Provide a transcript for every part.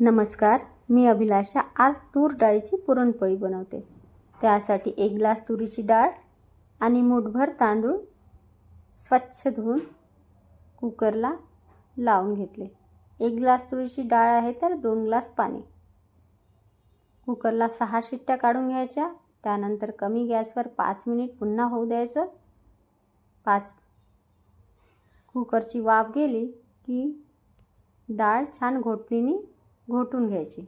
नमस्कार मी अभिलाषा. आज तूर डाळीची पुरणपोळी बनवते. त्यासाठी एक ग्लास तुरीची डाळ आणि मूठभर तांदूळ स्वच्छ धुवून कुकरला लावून घेतले. एक ग्लास तुरीची डाळ आहे तर दोन ग्लास पाणी. कुकरला सहा शिट्ट्या काढून घ्यायच्या. त्यानंतर कमी गॅसवर पाच मिनिट पुन्हा होऊ द्यायचं. पाच कुकरची वाफ गेली की डाळ छान घोटणीने घोटून घ्यायची.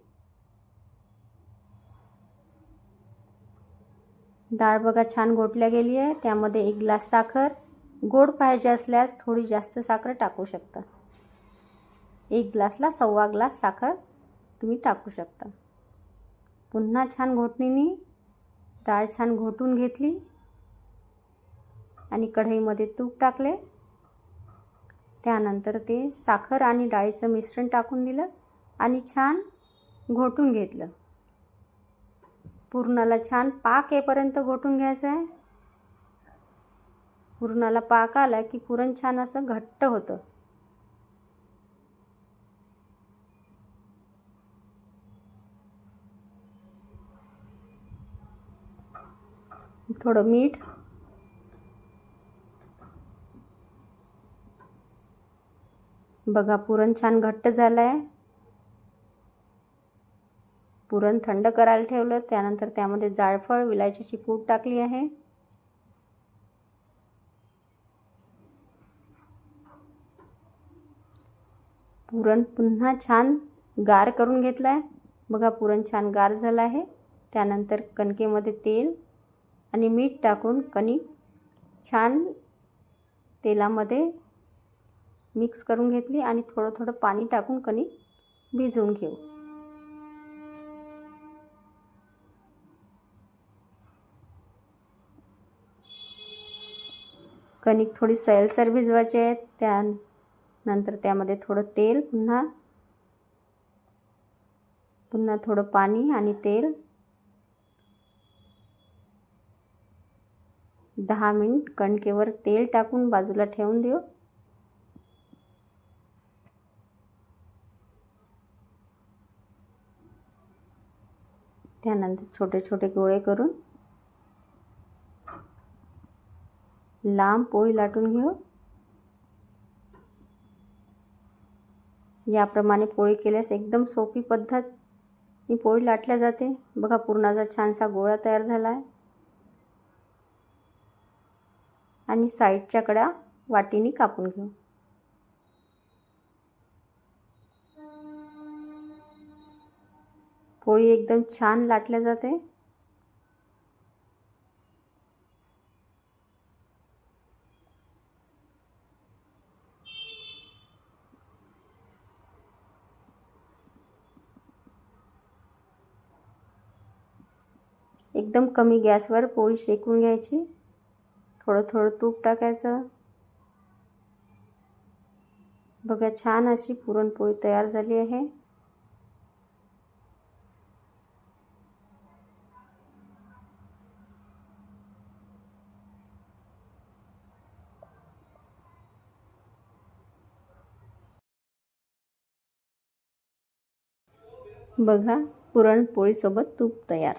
डाळ बघा छान घोटल्या गेली आहे. त्यामध्ये एक ग्लास साखर. गोड पाहिजे असल्यास थोडी जास्त साखर टाकू शकता. एक ग्लासला सव्वा ग्लास साखर तुम्ही टाकू शकता. पुन्हा छान घोटणीने डाळ छान घोटून घेतली. आणि कढईमध्ये तूप टाकले. त्यानंतर ते साखर आणि डाळीचं मिश्रण टाकून दिलं. आणि छान घोटून घेतलं. पुरणाला छान पाक येईपर्यंत घोटून घ्यायचं आहे. पुरणाला पाक आला की पुरण छान असं घट्ट होतं. थोडं मीठ. बघा पुरण छान घट्ट झालं आहे पुरण थंड करायला ठेवलं त्यानंतर त्यामध्ये जायफळ विलायचीची पूड टाकली आहे. पुरण पुन्हा छान गार करून घेतलं आहे बघा पुरण छान गार झालं आहे. त्यानंतर कणकेमध्ये तेल आणि मीठ टाकून कणिक छान तेलामध्ये मिक्स करून घेतली आणि थोडं थोडं पाणी टाकून कणिक भिजवून घेऊ. कणिक थोडी सैलसर भिजवायची आहे. त्यानंतर त्यामध्ये थोडं तेल पुन्हा पुन्हा थोडं पाणी आणि तेल. दहा मिनिट कणकेवर तेल टाकून बाजूला ठेवून देऊ. त्यानंतर छोटे छोटे गोळे करून लांब पोळी लाटून घेऊ. याप्रमाणे पोळी केल्यास एकदम सोपी पद्धत. ही पोळी लाटल्या जाते. बघा पुरणाचा छानसा गोळा तयार झाला आहे आणि साईडच्या कडा वाटीने कापून घेऊ. पोळी एकदम छान लाटल्या जाते. एकदम कमी गॅसवर पोळी शेकून घ्यायची. थोडं थोडं तूप टाकायचं. बघा छान अशी पुरणपोळी तयार झाली आहे. बघा पुरणपोळीसोबत तूप तयार.